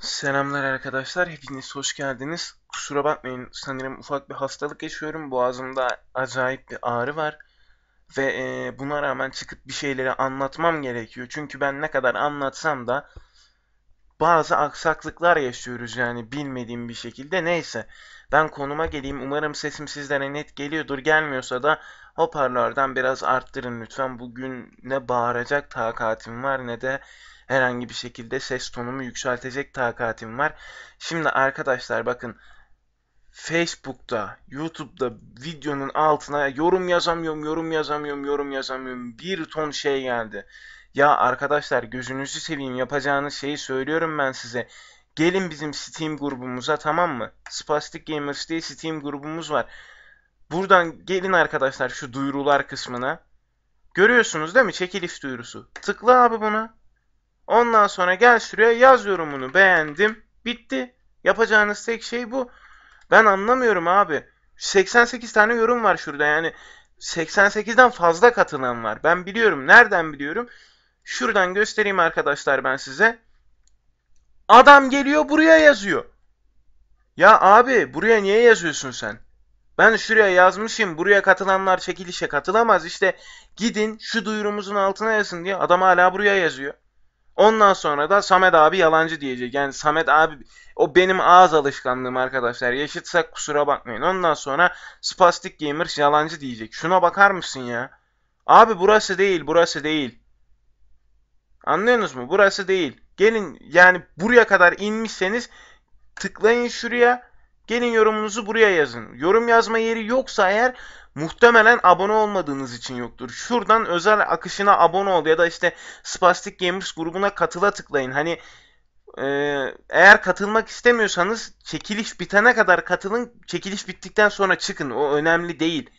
Selamlar arkadaşlar, hepiniz hoş geldiniz. Kusura bakmayın, sanırım ufak bir hastalık yaşıyorum. Boğazımda acayip bir ağrı var. Ve e, buna rağmen çıkıp bir şeyleri anlatmam gerekiyor. Çünkü ben ne kadar anlatsam da bazı aksaklıklar yaşıyoruz yani bilmediğim bir şekilde. Neyse, ben konuma geleyim. Umarım sesim sizlere net geliyordur. Gelmiyorsa da hoparlörden biraz arttırın lütfen. Bugün ne bağıracak takatim var ne de herhangi bir şekilde ses tonumu yükseltecek takatim var. Şimdi arkadaşlar bakın Facebook'ta, YouTube'da videonun altına yorum yazamıyorum, yorum yazamıyorum, yorum yazamıyorum. Bir ton şey geldi. Ya arkadaşlar gözünüzü seveyim yapacağınız şeyi söylüyorum ben size. Gelin bizim Steam grubumuza tamam mı? Spastic Gamers diye Steam grubumuz var. Buradan gelin arkadaşlar şu duyurular kısmına. Görüyorsunuz değil mi? Çekiliş duyurusu. Tıkla abi buna. Ondan sonra gel şuraya yaz yorumunu beğendim. Bitti. Yapacağınız tek şey bu. Ben anlamıyorum abi. 88 tane yorum var şurada yani. 88'den fazla katılan var. Ben biliyorum. Nereden biliyorum? Şuradan göstereyim arkadaşlar ben size. Adam geliyor buraya yazıyor. Ya abi buraya niye yazıyorsun sen? Ben şuraya yazmışım. Buraya katılanlar çekilişe katılamaz. İşte gidin şu duyurumuzun altına yazın diye. Adam hala buraya yazıyor. Ondan sonra da Samet abi yalancı diyecek. Yani Samet abi o benim ağız alışkanlığım arkadaşlar. Yaşıtsak kusura bakmayın. Ondan sonra Spastic Gamers yalancı diyecek. Şuna bakar mısın ya? Abi burası değil, burası değil. Anlıyorsunuz mu? Burası değil. Gelin yani buraya kadar inmişseniz tıklayın şuraya. Gelin yorumunuzu buraya yazın. Yorum yazma yeri yoksa eğer muhtemelen abone olmadığınız için yoktur. Şuradan özel akışına abone ol ya da işte Spastic Gamers grubuna katıla tıklayın. Hani e, eğer katılmak istemiyorsanız çekiliş bitene kadar katılın. Çekiliş bittikten sonra çıkın. O önemli değil.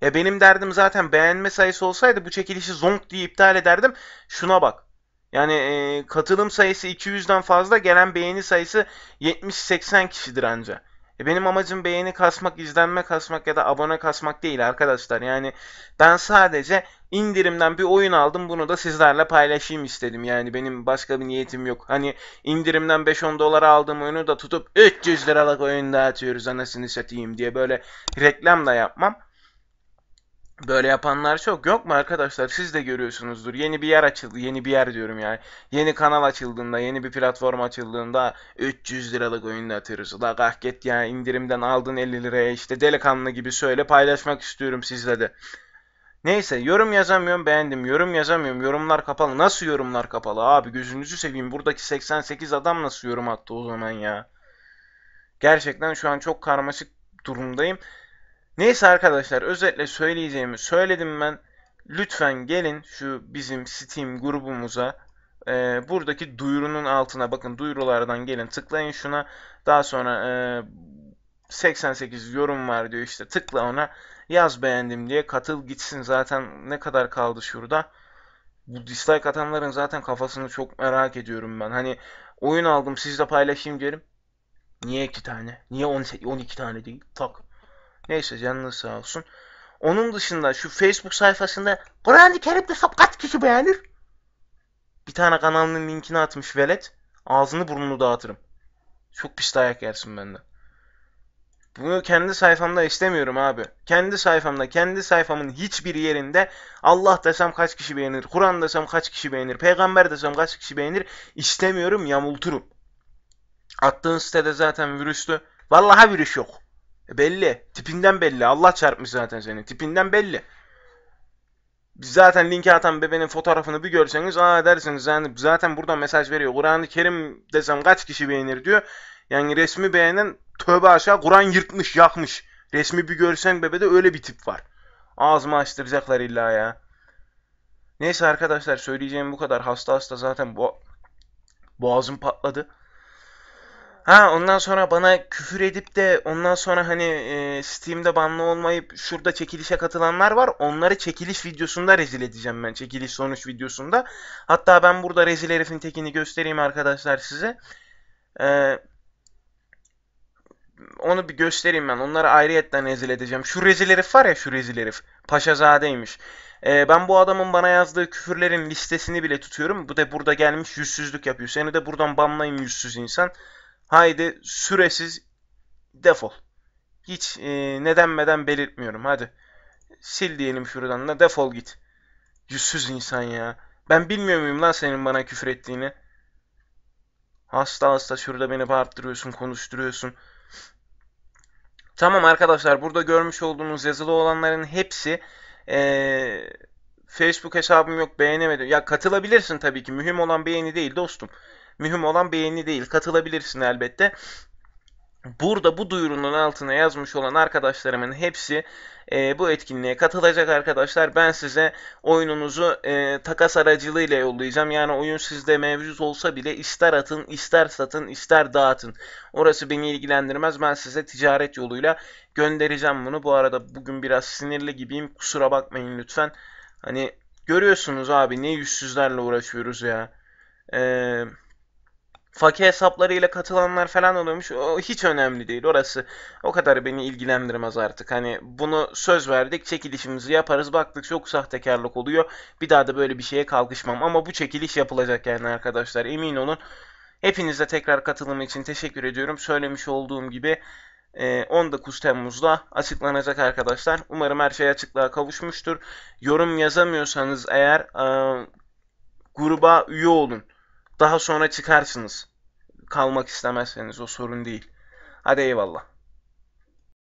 Ya benim derdim zaten beğenme sayısı olsaydı bu çekilişi zonk diye iptal ederdim. Şuna bak. Yani e, katılım sayısı 200'den fazla, gelen beğeni sayısı 70-80 kişidir anca. E benim amacım beğeni kasmak, izlenme kasmak ya da abone kasmak değil arkadaşlar. Yani ben sadece indirimden bir oyun aldım. Bunu da sizlerle paylaşayım istedim. Yani benim başka bir niyetim yok. Hani indirimden 5-10 dolara aldığım oyunu da tutup 300 liralık oyun dağıtıyoruz anasını satayım diye böyle reklam da yapmam. Böyle yapanlar çok yok mu arkadaşlar? Siz de görüyorsunuzdur. Yeni bir yer açıldı. Yeni bir yer diyorum yani. Yeni kanal açıldığında, yeni bir platform açıldığında 300 liralık oyun atıyoruz. La kahket ya indirimden aldın 50 liraya işte delikanlı gibi söyle paylaşmak istiyorum sizle de. Neyse yorum yazamıyorum beğendim. Yorum yazamıyorum. Yorumlar kapalı. Nasıl yorumlar kapalı? Abi gözünüzü seveyim. Buradaki 88 adam nasıl yorum attı o zaman ya? Gerçekten şu an çok karmaşık durumdayım. Neyse arkadaşlar özetle söyleyeceğimi söyledim ben. Lütfen gelin şu bizim Steam grubumuza. E, buradaki duyurunun altına bakın duyurulardan gelin tıklayın şuna. Daha sonra e, 88 yorum var diyor işte tıkla ona. Yaz beğendim diye katıl gitsin zaten ne kadar kaldı şurada. Bu dislike atanların zaten kafasını çok merak ediyorum ben. Hani oyun aldım sizle paylaşayım diyelim. Niye iki tane? Niye 12 tane değil? Tak. Neyse canınız sağ olsun. Onun dışında şu Facebook sayfasında Kur'an-ı Kerim'de kaç kişi beğenir? Bir tane kanalının linkini atmış velet. Ağzını burnunu dağıtırım. Çok pis dayak yersin benden. Bunu kendi sayfamda istemiyorum abi. Kendi sayfamda, kendi sayfamın hiçbir yerinde Allah desem kaç kişi beğenir, Kur'an desem kaç kişi beğenir, peygamber desem kaç kişi beğenir istemiyorum, yamulturum. Attığın sitede zaten virüslü. Vallahi virüs yok. E belli. Tipinden belli. Allah çarpmış zaten senin. Tipinden belli. Zaten linki atan bebenin fotoğrafını bir görseniz aa dersiniz yani zaten buradan mesaj veriyor. Kur'an-ı Kerim desem kaç kişi beğenir diyor. Yani resmi beğenen tövbe aşağı Kur'an yırtmış yakmış. Resmi bir görsen bebede öyle bir tip var. Ağzımı açtıracaklar illa ya. Neyse arkadaşlar söyleyeceğim bu kadar. Hasta hasta zaten bu boğazım patladı. Ha ondan sonra bana küfür edip de ondan sonra hani e, Steam'de banlı olmayıp şurada çekilişe katılanlar var. Onları çekiliş videosunda rezil edeceğim ben. Çekiliş sonuç videosunda. Hatta ben burada rezil herifin tekini göstereyim arkadaşlar size. Ee, Onu bir göstereyim ben. Onları ayrıyetten rezil edeceğim. Şu rezil herif var ya şu rezil herif. Paşazadeymiş. Ee, ben bu adamın bana yazdığı küfürlerin listesini bile tutuyorum. Bu da burada gelmiş yüzsüzlük yapıyor. Seni de buradan banlayayım yüzsüz insan. Haydi süresiz defol. Hiç e, nedenmeden belirtmiyorum. Hadi. Sil diyelim şuradan da defol git. Yüzsüz insan ya. Ben bilmiyor muyum lan senin bana küfür ettiğini? Hasta hasta şurada beni bağırttırıyorsun, konuşturuyorsun. Tamam arkadaşlar burada görmüş olduğunuz yazılı olanların hepsi eee, Facebook hesabım yok beğenemedim. Ya katılabilirsin tabii ki. Mühim olan beğeni değil dostum. Mühim olan beğeni değil. Katılabilirsin elbette. Burada bu duyurunun altına yazmış olan arkadaşlarımın hepsi e, bu etkinliğe katılacak arkadaşlar. Ben size oyununuzu e, takas aracılığıyla yollayacağım. Yani oyun sizde mevcut olsa bile ister atın, ister satın, ister dağıtın. Orası beni ilgilendirmez. Ben size ticaret yoluyla göndereceğim bunu. Bu arada bugün biraz sinirli gibiyim. Kusura bakmayın lütfen. Hani görüyorsunuz abi ne yüzsüzlerle uğraşıyoruz ya. Eee Faki hesaplarıyla katılanlar falan oluyormuş. O hiç önemli değil. Orası o kadar beni ilgilendirmez artık. Hani bunu söz verdik, çekilişimizi yaparız. Baktık çok sahtekarlık oluyor. Bir daha da böyle bir şeye kalkışmam. Ama bu çekiliş yapılacak yani arkadaşlar. Emin olun. Hepinize tekrar katılım için teşekkür ediyorum. Söylemiş olduğum gibi e, 19 Temmuz'da açıklanacak arkadaşlar. Umarım her şey açıklığa kavuşmuştur. Yorum yazamıyorsanız eğer e, gruba üye olun. Daha sonra çıkarsınız. Kalmak istemezseniz o sorun değil. Hadi eyvallah.